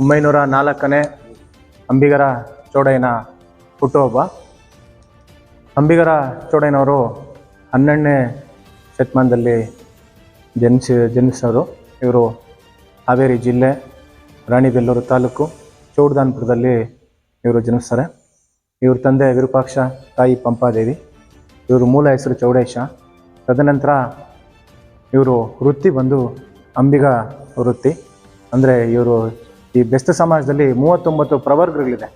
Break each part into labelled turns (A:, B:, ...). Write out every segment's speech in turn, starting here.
A: ಒಂಬೈನೂರ ನಾಲ್ಕನೇ ಅಂಬಿಗರ ಚೌಡಯ್ಯನ ಹುಟ್ಟುಹಬ್ಬ. ಅಂಬಿಗರ ಚೌಡಯ್ಯನವರು ಹನ್ನೆರಡನೇ ಶತಮಾನದಲ್ಲಿ ಜನಿಸಿ, ಜನಿಸಿದವರು. ಇವರು ಹಾವೇರಿ ಜಿಲ್ಲೆ ರಾಣಿಬೆಲ್ಲೂರು ತಾಲೂಕು ಚೌಡದಾನ್ಪುರದಲ್ಲಿ ಇವರು ಜನಿಸ್ತಾರೆ. ಇವ್ರ ತಂದೆ ವಿರೂಪಾಕ್ಷ ತಾಯಿ ಪಂಪಾದೇವಿ. ಇವರು ಮೂಲ ಹೆಸರು ಚೌಡೇಶ. ತದನಂತರ ಇವರು ವೃತ್ತಿ ಬಂದು ಅಂಬಿಗ ವೃತ್ತಿ. ಅಂದರೆ ಇವರು ಈ ಬೆಸ್ತ ಸಮಾಜದಲ್ಲಿ ಮೂವತ್ತೊಂಬತ್ತು ಪ್ರವರ್ಗಗಳಿದೆ.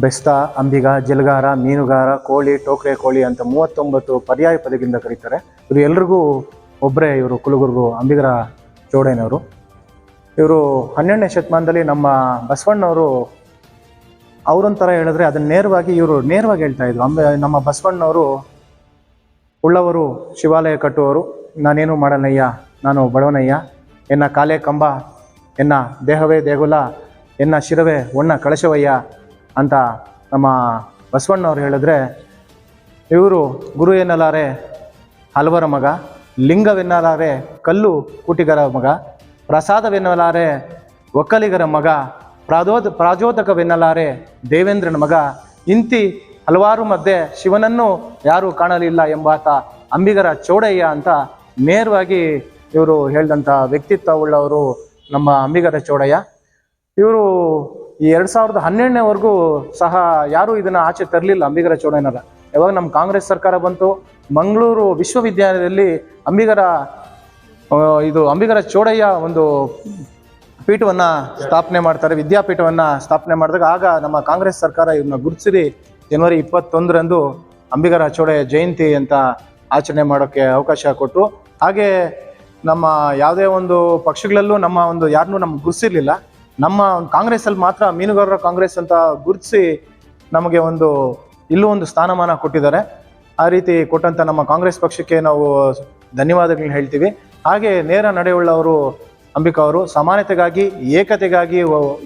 A: ಬೆಸ್ತ, ಅಂಬಿಗ, ಜಲಗಾರ, ಮೀನುಗಾರ, ಕೋಳಿ, ಟೋಕ್ರೆ ಕೋಳಿ ಅಂತ ಮೂವತ್ತೊಂಬತ್ತು ಪರ್ಯಾಯ ಪದಗಳಿಂದ ಕರೀತಾರೆ. ಇವರು ಎಲ್ರಿಗೂ ಒಬ್ಬರೇ ಇವರು ಕುಲಗುರ್ಗು ಅಂಬಿಗರ ಚೌಡಯ್ಯನವರು ಇವರು ಹನ್ನೆರಡನೇ ಶತಮಾನದಲ್ಲಿ ನಮ್ಮ ಬಸವಣ್ಣವರು ಅವರೊಂಥರ ಹೇಳಿದ್ರೆ ಅದನ್ನ ನೇರವಾಗಿ ಇವರು ನೇರವಾಗಿ ಹೇಳ್ತಾ ಇದ್ರು. ಅಂಬೆ, ನಮ್ಮ ಬಸವಣ್ಣವರು ಉಳ್ಳವರು ಶಿವಾಲಯ ಕಟ್ಟುವವರು. ನಾನೇನು ಮಾಡನಯ್ಯ ನಾನು ಬಡವನಯ್ಯ. ಎನ್ನ ಕಾಲೇ ಕಂಬ. ಎನ್ನ ದೇಹವೇ ದೇಗುಲ, ಎನ್ನ ಶಿರವೇ ಒಣ್ಣ ಕಳಶವಯ್ಯ ಅಂತ ನಮ್ಮ ಬಸವಣ್ಣವ್ರು ಹೇಳಿದ್ರೆ, ಇವರು ಗುರು ಎನ್ನಲಾರೆ ಹಲವರ ಮಗ, ಲಿಂಗವೆನ್ನಲಾರೆ ಕಲ್ಲು ಕೂಟಿಗರ ಮಗ, ಪ್ರಸಾದವೆನ್ನಲಾರೆ ಒಕ್ಕಲಿಗರ ಮಗ, ಪ್ರಾದೋದ ಪ್ರಾಜೋದಕವೆನ್ನಲಾರೆ ದೇವೇಂದ್ರನ ಮಗ, ಇಂತಿ ಹಲವಾರು ಮಧ್ಯೆ ಶಿವನನ್ನು ಯಾರೂ ಕಾಣಲಿಲ್ಲ ಎಂಬಾತ ಅಂಬಿಗರ ಚೌಡಯ್ಯ ಅಂತ ನೇರವಾಗಿ ಇವರು ಹೇಳಿದಂಥ ವ್ಯಕ್ತಿತ್ವ ಉಳ್ಳವರು ನಮ್ಮ ಅಂಬಿಗರ ಚೌಡಯ್ಯ. ಇವರು ಈ ಎರಡು ಸಾವಿರದ ಹನ್ನೆರಡನೇವರೆಗೂ ಸಹ ಯಾರೂ ಇದನ್ನು ಆಚೆ ತರಲಿಲ್ಲ ಅಂಬಿಗರ ಚೌಡಯ್ಯನರ ಯಾವಾಗ ನಮ್ಮ ಕಾಂಗ್ರೆಸ್ ಸರ್ಕಾರ ಬಂತು, ಮಂಗಳೂರು ವಿಶ್ವವಿದ್ಯಾಲಯದಲ್ಲಿ ಅಂಬಿಗರ ಇದು ಅಂಬಿಗರ ಚೌಡಯ್ಯ ಒಂದು ಪೀಠವನ್ನು ಸ್ಥಾಪನೆ ಮಾಡ್ತಾರೆ, ವಿದ್ಯಾಪೀಠವನ್ನು ಸ್ಥಾಪನೆ ಮಾಡಿದಾಗ ಆಗ ನಮ್ಮ ಕಾಂಗ್ರೆಸ್ ಸರ್ಕಾರ ಇವನ್ನ ಗುರುತಿಸಿ ಜನವರಿ ಇಪ್ಪತ್ತೊಂದರಂದು ಅಂಬಿಗರ ಚೌಡಯ್ಯ ಜಯಂತಿ ಅಂತ ಆಚರಣೆ ಮಾಡೋಕ್ಕೆ ಅವಕಾಶ ಕೊಟ್ಟರು ಹಾಗೆ ನಮ್ಮ ಯಾವುದೇ ಒಂದು ಪಕ್ಷಗಳಲ್ಲೂ ನಮ್ಮ ಒಂದು ಯಾರನ್ನೂ ನಮ್ಗೆ ಗುರುತಿಸಿರ್ಲಿಲ್ಲ. ನಮ್ಮ ಒಂದು ಕಾಂಗ್ರೆಸ್ಸಲ್ಲಿ ಮಾತ್ರ ಮೀನುಗಾರರ ಕಾಂಗ್ರೆಸ್ ಅಂತ ಗುರುತಿಸಿ ನಮಗೆ ಒಂದು ಇಲ್ಲೂ ಒಂದು ಸ್ಥಾನಮಾನ ಕೊಟ್ಟಿದ್ದಾರೆ. ಆ ರೀತಿ ಕೊಟ್ಟಂತ ನಮ್ಮ ಕಾಂಗ್ರೆಸ್ ಪಕ್ಷಕ್ಕೆ ನಾವು ಧನ್ಯವಾದಗಳನ್ನ ಹೇಳ್ತೀವಿ. ಹಾಗೆ ನೇರ ನಡೆಯುಳ್ಳವರು ಅಂಬಿಕಾ ಅವರು ಸಮಾನತೆಗಾಗಿ, ಏಕತೆಗಾಗಿ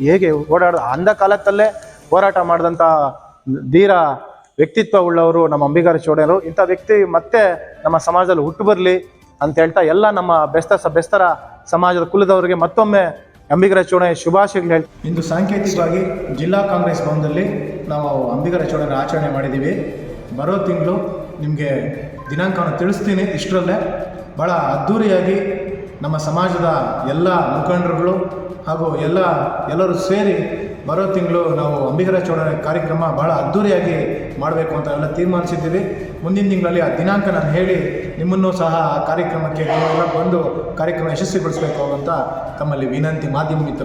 A: ಹೇಗೆ ಓಡಾಡ, ಅಂಧ ಕಾಲದಲ್ಲೇ ಹೋರಾಟ ಮಾಡಿದಂಥ ಧೀರ ವ್ಯಕ್ತಿತ್ವ ಉಳ್ಳವರು ನಮ್ಮ ಅಂಬಿಗಾರ ಚೌಡಯ್ಯನವರು ಇಂಥ ವ್ಯಕ್ತಿ ಮತ್ತೆ ನಮ್ಮ ಸಮಾಜದಲ್ಲಿ ಹುಟ್ಟು ಬರಲಿ. ಅಂತ ಹೇಳ್ತಾ ಎಲ್ಲ ನಮ್ಮ ಬೆಸ್ತ ಬೆಸ್ತರ ಸಮಾಜದ ಕುಲದವರಿಗೆ ಮತ್ತೊಮ್ಮೆ ಅಂಬಿಗರ ಚೌಡಯ್ಯ ಶುಭಾಶಯಗಳು ಹೇಳಿ ಇಂದು ಸಾಂಕೇತಿಕವಾಗಿ ಜಿಲ್ಲಾ ಕಾಂಗ್ರೆಸ್ ಭವನದಲ್ಲಿ ನಾವು ಅಂಬಿಗರ ಚೌಡಯ್ಯನ ಆಚರಣೆ ಮಾಡಿದ್ದೀವಿ. ಬರೋ ತಿಂಗಳು ನಿಮಗೆ ದಿನಾಂಕವನ್ನು ತಿಳಿಸ್ತೀನಿ. ಇಷ್ಟರಲ್ಲೇ ಭಾಳ ಅದ್ಧೂರಿಯಾಗಿ ನಮ್ಮ ಸಮಾಜದ ಎಲ್ಲ ಮುಖಂಡರುಗಳು ಹಾಗೂ ಎಲ್ಲ ಎಲ್ಲರೂ ಸೇರಿ ಬರೋ ತಿಂಗಳು ನಾವು ಅಂಬಿಗರ ಚೌಡನ ಕಾರ್ಯಕ್ರಮ ಭಾಳ ಅದ್ಧೂರಿಯಾಗಿ ಮಾಡಬೇಕು ಅಂತ ಎಲ್ಲ ತೀರ್ಮಾನಿಸಿದ್ದೀವಿ. ಮುಂದಿನ ತಿಂಗಳಲ್ಲಿ ಆ ದಿನಾಂಕ ನಾನು ಹೇಳಿ ನಿಮ್ಮನ್ನು ಸಹ ಆ ಕಾರ್ಯಕ್ರಮಕ್ಕೆ ಬಂದು ಕಾರ್ಯಕ್ರಮ ಯಶಸ್ವಿಗೊಳಿಸಬೇಕು ಅಂತ ತಮ್ಮಲ್ಲಿ ವಿನಂತಿ ಮಾಧ್ಯಮ ಮಿತ್ರ